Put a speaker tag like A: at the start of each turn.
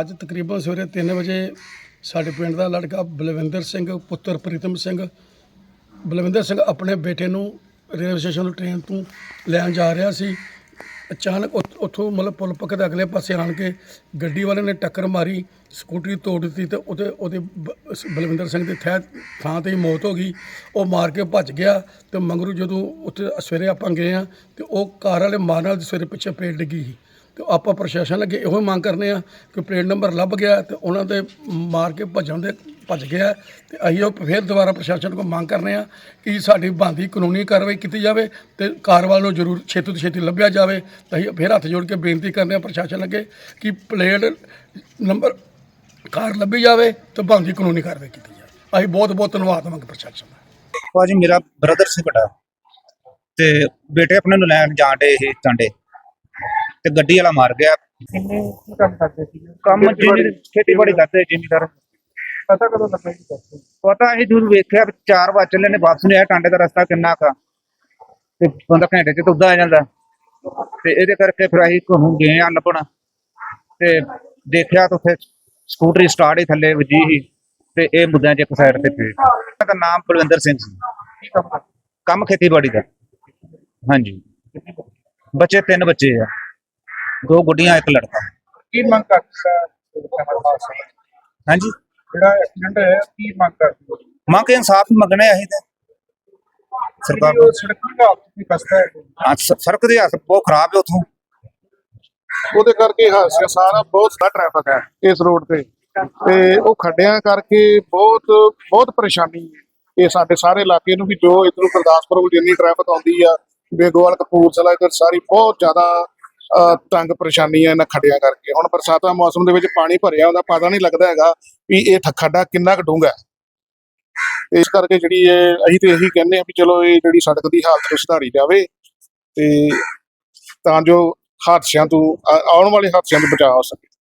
A: ਅੱਜ ਤਕਰੀਬਨ ਸਵੇਰੇ 3 ਵਜੇ ਸਾਡੇ ਪਿੰਡ ਦਾ ਲੜਕਾ ਬਲਵਿੰਦਰ ਸਿੰਘ, ਪੁੱਤਰ ਪ੍ਰੀਤਮ ਸਿੰਘ, ਬਲਵਿੰਦਰ ਸਿੰਘ ਆਪਣੇ ਬੇਟੇ ਨੂੰ ਰੇਲਵੇ ਸਟੇਸ਼ਨ ਤੋਂ ਟ੍ਰੇਨ ਤੋਂ ਲੈਣ ਜਾ ਰਿਹਾ ਸੀ। ਅਚਾਨਕ ਉੱਥੋਂ ਮਤਲਬ ਪੁਲ ਪੱਕ ਦੇ ਅਗਲੇ ਪਾਸੇ ਆਣ ਕੇ ਗੱਡੀ ਵਾਲੇ ਨੇ ਟੱਕਰ ਮਾਰੀ, ਸਕੂਟਰੀ ਤੋੜ ਦਿੱਤੀ ਤੇ ਉਹਦੇ ਉਹਦੇ ਬ- ਬਲਵਿੰਦਰ ਸਿੰਘ ਦੀ ਥੈ, ਥਾਂ ਤੇ ਹੀ ਮੌਤ ਹੋ ਗਈ। ਉਹ ਮਾਰ ਕੇ ਭੱਜ ਗਿਆ ਤੇ ਮੰਗਰੂ ਜਦੋਂ ਉੱਥੇ ਸਵੇਰੇ ਆਪਾਂ ਗਏ ਆ ਤੇ ਉਹ ਕਾਰ ਵਾਲੇ ਮਾਰ ਨਾਲ ਸਵੇਰੇ ਪਿੱਛੇ ਪੇੜ ਡਿੱਗੀ ਸੀ। ਤੇ ਆਪਾਂ ਪ੍ਰਸ਼ਾਸਨ ਅੱਗੇ ਇਹੋ ਹੀ ਮੰਗ ਕਰਨੇ ਆ ਕਿ ਪਲੇਟ ਨੰਬਰ ਲੱਭ ਗਿਆ ਤੇ ਉਹਨਾਂ ਦੇ ਮਾਰ ਕੇ ਭੱਜਣ ਦੇ ਭੱਜ ਗਿਆ ਤੇ ਅਸੀਂ ਉਹ ਫਿਰ ਦੁਬਾਰਾ ਪ੍ਰਸ਼ਾਸਨ ਕੋਲ ਮੰਗ ਕਰਨੇ ਆ ਕਿ ਸਾਡੀ ਬੰਦੀ ਕਾਨੂੰਨੀ ਕਾਰਵਾਈ ਕੀਤੀ ਜਾਵੇ ਤੇ ਕਾਰਵਾਈ ਨੂੰ ਜ਼ਰੂਰ ਛੇਤੀ ਤੋਂ ਛੇਤੀ ਲੱਭਿਆ ਜਾਵੇ ਤੇ ਅਸੀਂ ਫਿਰ ਹੱਥ ਜੋੜ ਕੇ ਬੇਨਤੀ ਕਰਨੇ ਆ ਪ੍ਰਸ਼ਾਸਨ ਅੱਗੇ ਕਿ ਪਲੇਟ ਨੰਬਰ ਕਾਰ ਲੱਭੀ ਜਾਵੇ ਤੇ ਬੰਦੀ ਕਾਨੂੰਨੀ ਕਾਰਵਾਈ ਕੀਤੀ ਜਾਵੇ। ਅਸੀਂ ਬਹੁਤ ਬਹੁਤ ਧੰਨਵਾਦ ਮੰਗ ਪ੍ਰਸ਼ਾਸਨ ਦਾ।
B: ਭਾਜੀ, ਮੇਰਾ ਬ੍ਰਦਰ ਸੀ ਵੱਡਾ ਤੇ ਬੇਟੇ ਆਪਣੇ ਨੂੰ ਲੈਣ ਜਾਣ ਡੇ ਇਹ ਟਾਂਡੇ ਤੇ ਗੱਡੀ ਵਾਲਾ ਮਾਰ ਗਿਆ।
C: ਕਿੰਨੇ ਕੀ ਕੰਮ ਕਰਦੇ ਸੀ?
B: ਕੰਮ ਜਿੰਨੀ ਖੇਤੀਬਾੜੀ ਕਰਦੇ ਜ਼ਿਮੀਦਾਰ
C: ਪਤਾ ਕਦੋਂ ਲੱਗਾ ਜੀ ਦੱਸੋ
B: ਪਤਾ ਇਹ ਜਦੋਂ ਵੇਖਿਆ ਵੀ 4 ਵਜੇ ਚੱਲੇ ਨੇ ਵਾਪਸ ਨਹੀਂ ਆਇਆ ਟਾਂਡੇ ਦਾ ਰਸਤਾ ਕਿੰਨਾ ਕਾ ਤੇ ਬੰਦਾ ਘੰਟੇ ਚ ਤੁੱਦਾ ਆ ਜਾਂਦਾ। ਤੇ ਇਹਦੇ ਕਰਕੇ ਫਿਰ ਅਸੀਂ ਘੁੰਮ ਗਏ ਆ ਲੱਭਣ। ਤੇ ਦੇਖਿਆ ਤਾਂ ਉੱਥੇ ਸਕੂਟਰੀ ਸਟਾਰਟ ਹੀ ਥੱਲੇ ਵੱਜੀ ਸੀ। ਤੇ ਇਹ ਮੁੱਦਿਆਂ 'ਚ ਇੱਕ ਸਾਈਡ ਤੇ ਪਈ ਇਹਨਾਂ ਦਾ ਨਾਮ ਬਲਵਿੰਦਰ ਸਿੰਘ ਸੀ।
C: ਕੀ ਕੰਮ ਕਰਦੇ?
B: ਕੰਮ ਖੇਤੀਬਾੜੀ ਦਾ। ਹਾਂਜੀ। ਬੱਚੇ ਤਿੰਨ ਬੱਚੇ ਆ। ਦੋ ਗੁੱਡੀਆਂ ਇੱਕ ਲੜਕਾ।
C: ਕੀ ਮੰਗ ਕਰਦੇ
B: ਹਾਂਜੀ।
C: ਜਿਹੜਾ ਐਕਸੀਡੈਂਟ ਹੋਇਆ ਕੀ ਮੰਗ ਕਰਦੇ ਹੋ?
B: ਮੰਗ ਕੇ ਇਨਸਾਫ ਮੰਗਣੇ ਅਸੀਂ ਤੇ। ਸਰਕਾਰ
C: ਉਹ ਸੜਕ ਦੀ ਹਾਲਤ ਦੀ ਖਸਤਾ ਹੈ।
B: ਹਾਂ, ਸੜਕ ਦੇ ਹਾਲਤ ਬਹੁਤ ਖਰਾਬ ਹੈ ਉਥੋਂ।
D: ਉਹਦੇ ਕਰਕੇ ਹਾਦਸਾ ਸਾਰਾ ਬਹੁਤ ਸਾਰਾ ਟ੍ਰੈਫਿਕ ਹੈ ਇਸ ਰੋਡ ਤੇ। ਤੇ ਉਹ ਖੱਡਿਆਂ ਕਰਕੇ ਬਹੁਤ ਬਹੁਤ ਪਰੇਸ਼ਾਨੀ ਹੈ। ਇਹ ਸਾਡੇ ਸਾਰੇ ਇਲਾਕੇ ਨੂੰ ਵੀ ਜੋ ਇਧਰੋਂ ਗੁਰਦਾਸਪੁਰ ਵੱਲ ਜਿੰਨੀ ਟ੍ਰੈਫਿਕ ਆਉਂਦੀ ਆ ਬੇਗੋਵਾਲ ਕਪੂਰਥਲਾ ਇਧਰ ਸਾਰੀ ਬਹੁਤ ਜ਼ਿਆਦਾ ਤੰਗ ਪਰੇਸ਼ਾਨੀ ਹੈ ਇਹਨਾਂ ਖੱਡਿਆਂ ਕਰਕੇ। ਹੁਣ ਬਰਸਾਤਾਂ ਮੌਸਮ ਦੇ ਵਿੱਚ ਪਾਣੀ ਭਰਿਆ ਹੁੰਦਾ, ਪਤਾ ਨਹੀਂ ਲੱਗਦਾ ਹੈਗਾ ਵੀ ਇਹ ਠ- ਖੱਡਾ ਕਿੰਨਾ ਕੁ ਡੂੰਘਾ ਹੈ। ਇਸ ਕਰਕੇ ਜਿਹੜੀ ਇਹ, ਅਸੀਂ ਤੇ ਇਹੀ ਕਹਿੰਦੇ ਆ ਵੀ ਚਲੋ ਇਹ ਜਿਹੜੀ ਸੜਕ ਦੀ ਹਾਲਤ ਨੂੰ ਸੁਧਾਰੀ ਜਾਵੇ ਤੇ ਤਾਂ ਜੋ ਹਾਦਸਿਆਂ ਤੋਂ, ਆ- ਆਉਣ ਵਾਲੇ ਹਾਦਸਿਆਂ ਤੋਂ ਬਚਾਅ ਹੋ ਸਕੇ।